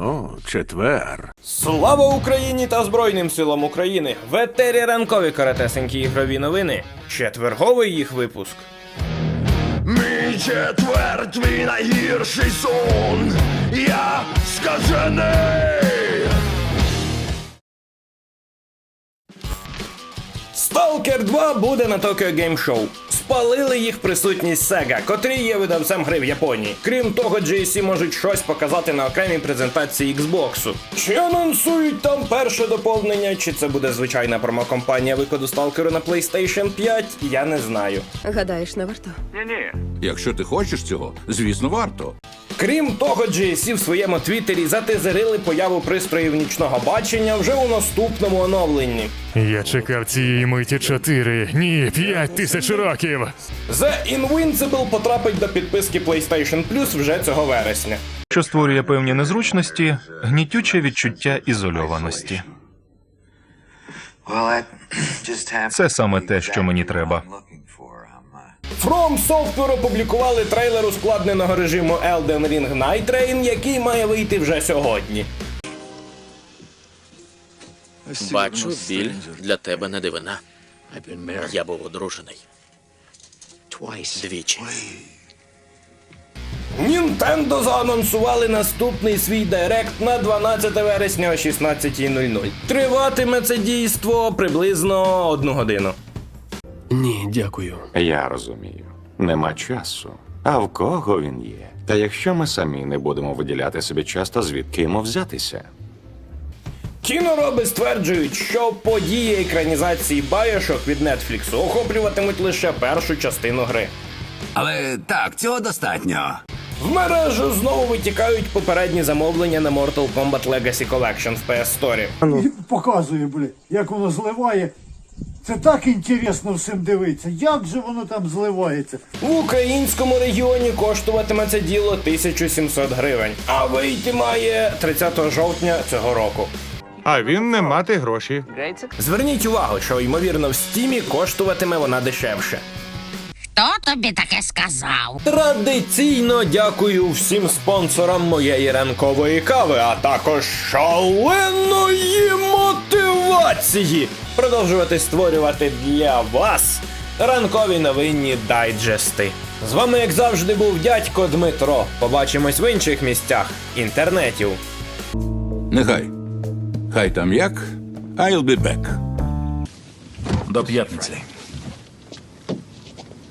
О, четвер. Слава Україні та Збройним силам України! В етері ранкові каратесенькі ігрові новини. Четверговий їх випуск. Мій четвер, твій найгірший сон. Я скажений. Stalker 2 буде на Tokyo Game Show. Спалили їх присутність Sega, котрі є видавцем гри в Японії. Крім того, GSC можуть щось показати на окремій презентації Xbox. Чи анонсують там перше доповнення, чи це буде звичайна промокомпанія виходу сталкеру на PlayStation 5, я не знаю. Гадаєш, не варто? Якщо ти хочеш цього, звісно, варто. Крім того, GSC в своєму твіттері затизерили появу пристроїв нічного бачення вже у наступному оновленні. Я чекав цієї миті чотири, ні, п'ять тисяч років. The Invincible потрапить до підписки PlayStation Plus вже цього вересня. що створює певні незручності, гнітюче відчуття ізольованості. Це саме те, що мені треба. From Software опублікували трейлер ускладненого режиму Elden Ring Night Train, який має вийти вже сьогодні. Бачу, біль для тебе не дивина. Я був одружений. Двічі. Nintendo заанонсували наступний свій директ на 12 вересня о 16.00. Триватиме це дійство приблизно одну годину. Дякую. Я розумію. Нема часу. А в кого він є? Та якщо ми самі не будемо виділяти собі часто, звідки йому взятися? Кінороби стверджують, що події екранізації Bioshock від Netflix охоплюватимуть лише першу частину гри. Але так, цього достатньо. В мережу знову витікають попередні замовлення на Mortal Kombat Legacy Collection в PS Store. І показує, блін, як воно зливає. Це так інтересно всім дивитися. Як же воно там зливається? В українському регіоні коштуватиме це діло 1700 гривень, а вийти має 30 жовтня цього року. А він не мати гроші. Зверніть увагу, що ймовірно в стімі коштуватиме вона дешевше. Хто тобі таке сказав? Традиційно дякую всім спонсорам моєї ранкової кави, а також шаленої мотивації продовжувати створювати для вас ранкові новинні дайджести. З вами, як завжди, був дядько Дмитро. Побачимось в інших місцях інтернетів. Нехай. Хай там як. I'll be back. До п'ятниці.